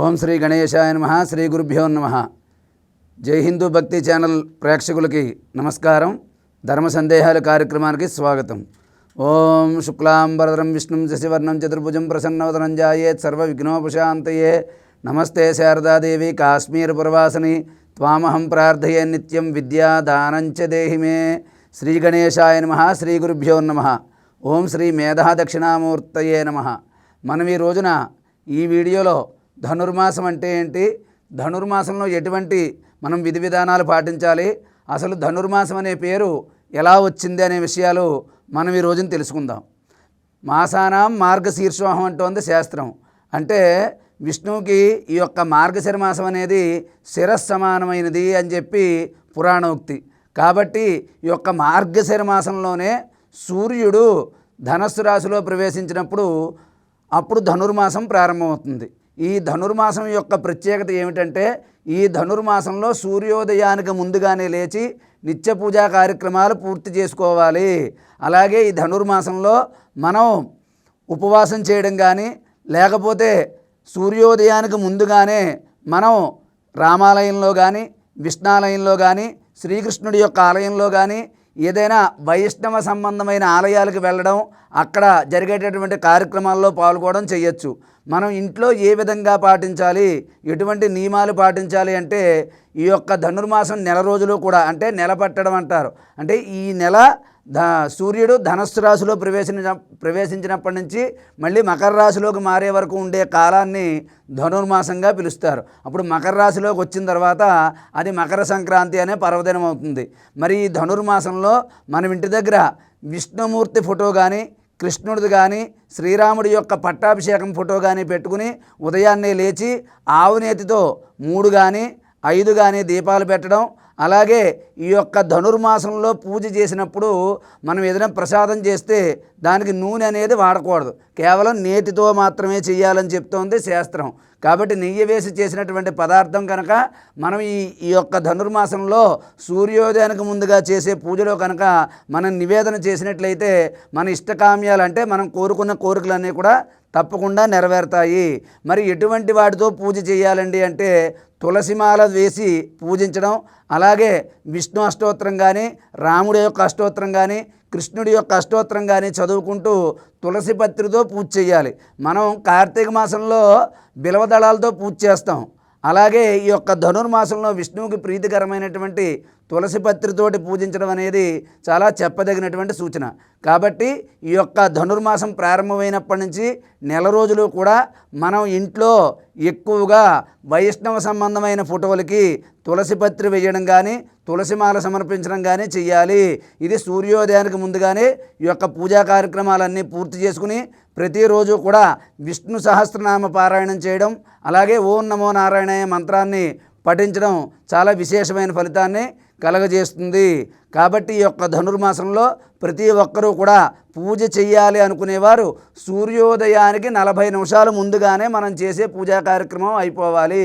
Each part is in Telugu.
ఓం శ్రీ గణేశాయ నమ శ్రీ గురుభ్యో నమ. జై హిందూ భక్తి ఛానల్ ప్రేక్షకులకి నమస్కారం ధర్మ సందేహాల కార్యక్రమానికి స్వాగతం. ఓం శుక్లాంబరధరం విష్ణుం శశివర్ణం చతుర్భుజం ప్రసన్నవదనం జాయేత్ సర్వ విఘ్నోపశాంతయే నమస్తే శారదాదేవి కాశ్మీర్ పురవాసిని త్వామహం ప్రార్థయే నిత్యం విద్యాదానంచ దేహి మే. శ్రీ గణేశాయ నమ శ్రీ గురుభ్యో నమ. ఓం శ్రీ మేధా దక్షిణామూర్తయే నమ. మనం ఈ రోజున ఈ వీడియోలో ధనుర్మాసం అంటే ఏంటి? ధనుర్మాసంలో ఎటువంటి మనం విధి విధానాలు పాటించాలి? అసలు ధనుర్మాసం అనే పేరు ఎలా వచ్చింది అనే విషయాలు మనం ఈ రోజున తెలుసుకుందాం. మాసానాం మార్గశీర్షోహం అంటోంది శాస్త్రం. అంటే విష్ణువుకి ఈ యొక్క మార్గశిర మాసం అనేది శిరస్సమానమైనది అని చెప్పి పురాణోక్తి. కాబట్టి ఈ యొక్క మార్గశిర మాసంలోనే సూర్యుడు ధనస్సు రాశిలో ప్రవేశించినప్పుడు అప్పుడు ధనుర్మాసం ప్రారంభమవుతుంది. ఈ ధనుర్మాసం యొక్క ప్రత్యేకత ఏమిటంటే ఈ ధనుర్మాసంలో సూర్యోదయానికి ముందుగానే లేచి నిత్య పూజా కార్యక్రమాలు పూర్తి చేసుకోవాలి. అలాగే ఈ ధనుర్మాసంలో మనం ఉపవాసం చేయడం కానీ లేకపోతే సూర్యోదయానికి ముందుగానే మనం రామాలయంలో కానీ విష్ణాలయంలో కానీ శ్రీకృష్ణుడి యొక్క ఆలయంలో కానీ ఏదైనా వైష్ణవ సంబంధమైన ఆలయాలకు వెళ్ళడం అక్కడ జరిగేటటువంటి కార్యక్రమాల్లో పాల్గొనడం చేయొచ్చు. మనం ఇంట్లో ఏ విధంగా పాటించాలి ఎటువంటి నియమాలు పాటించాలి అంటే ఈ యొక్క ధనుర్మాసం నెల రోజులు కూడా అంటే నెల పట్టడం అంటారు. అంటే ఈ నెల సూర్యుడు ధనస్సు రాశిలో ప్రవేశించిన ప్రవేశించినప్పటి నుంచి మళ్ళీ మకర రాశిలోకి మారే వరకు ఉండే కాలాన్ని ధనుర్మాసంగా పిలుస్తారు. అప్పుడు మకర రాశిలోకి వచ్చిన తర్వాత అది మకర సంక్రాంతి అనే పర్వదినం అవుతుంది. మరి ఈ ధనుర్మాసంలో మనం ఇంటి దగ్గర విష్ణుమూర్తి ఫోటో కానీ కృష్ణుడిది కానీ శ్రీరాముడి యొక్క పట్టాభిషేకం ఫోటో కానీ పెట్టుకుని ఉదయాన్నే లేచి ఆవునేతితో మూడు కానీ ఐదు కానీ దీపాలు పెట్టడం అలాగే ఈ యొక్క ధనుర్మాసంలో పూజ చేసినప్పుడు మనం ఏదైనా ప్రసాదం చేస్తే దానికి నూనె అనేది వాడకూడదు. కేవలం నేతితో మాత్రమే చేయాలని చెప్తోంది శాస్త్రం. కాబట్టి నెయ్యి వేసి చేసినటువంటి పదార్థం కనుక మనం ఈ ఈ యొక్క ధనుర్మాసంలో సూర్యోదయానికి ముందుగా చేసే పూజలో కనుక మనం నివేదన చేసినట్లయితే మన ఇష్టకామ్యాలు అంటే మనం కోరుకున్న కోరికలన్నీ కూడా తప్పకుండా నెరవేరుతాయి. మరి ఎటువంటి వాటితో పూజ చేయాలండి అంటే తులసిమాల వేసి పూజించడం అలాగే విష్ణు అష్టోత్తరం కానీ రాముడి యొక్క అష్టోత్తరం కానీ కృష్ణుడి యొక్క అష్టోత్తరం కానీ చదువుకుంటూ తులసి పత్రితో పూజ చేయాలి. మనం కార్తీక మాసంలో బిలవదళాలతో పూజ చేస్తాం. అలాగే ఈ యొక్క ధనుర్మాసంలో విష్ణువుకి ప్రీతికరమైనటువంటి తులసి పత్రితోటి పూజించడం అనేది చాలా చెప్పదగినటువంటి సూచన. కాబట్టి ఈ యొక్క ధనుర్మాసం ప్రారంభమైనప్పటి నుంచి నెల రోజులు కూడా మనం ఇంట్లో ఎక్కువగా వైష్ణవ సంబంధమైన ఫోటోలకి తులసి పత్రి వేయడం కానీ తులసిమాల సమర్పించడం కానీ చేయాలి ఇది సూర్యోదయానికి ముందుగానే ఈ యొక్క పూజా కార్యక్రమాలన్నీ పూర్తి చేసుకుని ప్రతిరోజు కూడా విష్ణు సహస్రనామ పారాయణం చేయడం అలాగే ఓం నమో నారాయణ మంత్రాన్ని పఠించడం చాలా విశేషమైన ఫలితాన్ని కలగజేస్తుంది. కాబట్టి ఈ యొక్క ధనుర్మాసంలో ప్రతి ఒక్కరూ కూడా పూజ చెయ్యాలి అనుకునేవారు. సూర్యోదయానికి నలభై నిమిషాలు ముందుగానే మనం చేసే పూజా కార్యక్రమం అయిపోవాలి.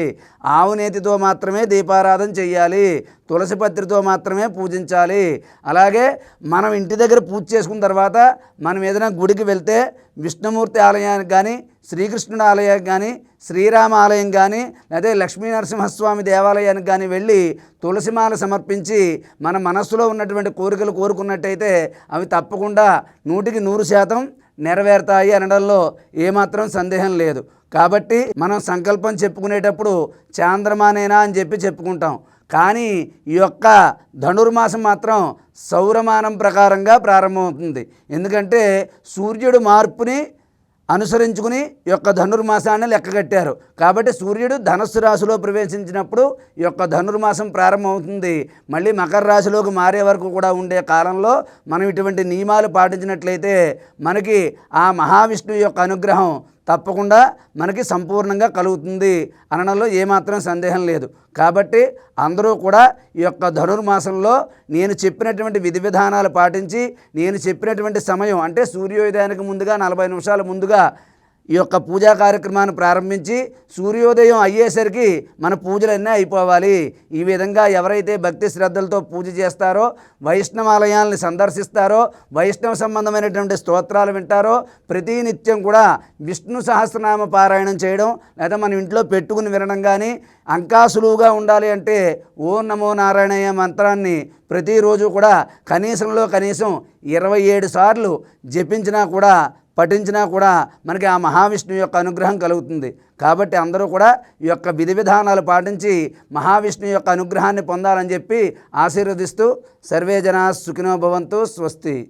ఆవునేతితో మాత్రమే దీపారాధన చెయ్యాలి. తులసి పత్రితో మాత్రమే పూజించాలి. అలాగే మనం ఇంటి దగ్గర పూజ చేసుకున్న తర్వాత మనం ఏదైనా గుడికి వెళ్తే విష్ణుమూర్తి ఆలయానికి కానీ శ్రీకృష్ణుడు ఆలయానికి కానీ శ్రీరామ ఆలయం కానీ లేదా లక్ష్మీ నరసింహస్వామి దేవాలయానికి కానీ వెళ్ళి తులసిమాల సమర్పించి మన మనస్సులో ఉన్నటువంటి కోరికలు కోరుకున్నట్టయితే అవి తప్పకుండా నూటికి నూరు శాతం నెరవేరుతాయి అనడంలో ఏమాత్రం సందేహం లేదు. కాబట్టి మనం సంకల్పం చెప్పుకునేటప్పుడు చాంద్రమానేనా అని చెప్పి చెప్పుకుంటాం. కానీ ఈ యొక్క ధనుర్మాసం మాత్రం సౌరమానం ప్రకారంగా ప్రారంభమవుతుంది. ఎందుకంటే సూర్యుడు మార్పుని అనుసరించుకుని యొక్క ధనుర్మాసాన్ని లెక్కగట్టారు కాబట్టి సూర్యుడు ధనస్సు రాశిలో ప్రవేశించినప్పుడు యొక్క ధనుర్మాసం ప్రారంభమవుతుంది. మళ్ళీ మకర రాశిలోకి మారే వరకు కూడా ఉండే కాలంలో మనం ఇటువంటి నియమాలు పాటించినట్లయితే మనకి ఆ మహావిష్ణువు యొక్క అనుగ్రహం తప్పకుండా మనకి సంపూర్ణంగా కలుగుతుంది అనడంలో ఏమాత్రం సందేహం లేదు. కాబట్టి అందరూ కూడా ఈ యొక్క ధనుర్మాసంలో నేను చెప్పినటువంటి విధి విధానాలు పాటించి నేను చెప్పినటువంటి సమయం అంటే సూర్యోదయానికి ముందుగా నలభై నిమిషాల ముందుగా ఈ యొక్క పూజా కార్యక్రమాన్ని ప్రారంభించి సూర్యోదయం అయ్యేసరికి మన పూజలన్నీ అయిపోవాలి. ఈ విధంగా ఎవరైతే భక్తి శ్రద్ధలతో పూజ చేస్తారో వైష్ణవాలయాల్ని సందర్శిస్తారో వైష్ణవ సంబంధమైనటువంటి స్తోత్రాలు వింటారో ప్రతి నిత్యం కూడా విష్ణు సహస్రనామ పారాయణం చేయడం లేదా మన ఇంట్లో పెట్టుకుని వినడం కానీ అంకా సులువుగా ఉండాలి అంటే ఓం నమో నారాయణయ్య మంత్రాన్ని ప్రతిరోజు కూడా కనీసంలో కనీసం ఇరవై ఏడు సార్లు జపించినా కూడా పఠించినా కూడా మనకి ఆ మహావిష్ణువు యొక్క అనుగ్రహం కలుగుతుంది. కాబట్టి అందరూ కూడా ఈ యొక్క విధి విధానాలు పాటించి మహావిష్ణువు యొక్క అనుగ్రహాన్ని పొందాలని చెప్పి ఆశీర్వదిస్తూ సర్వే జనా సుఖినో భవంతు స్వస్తి.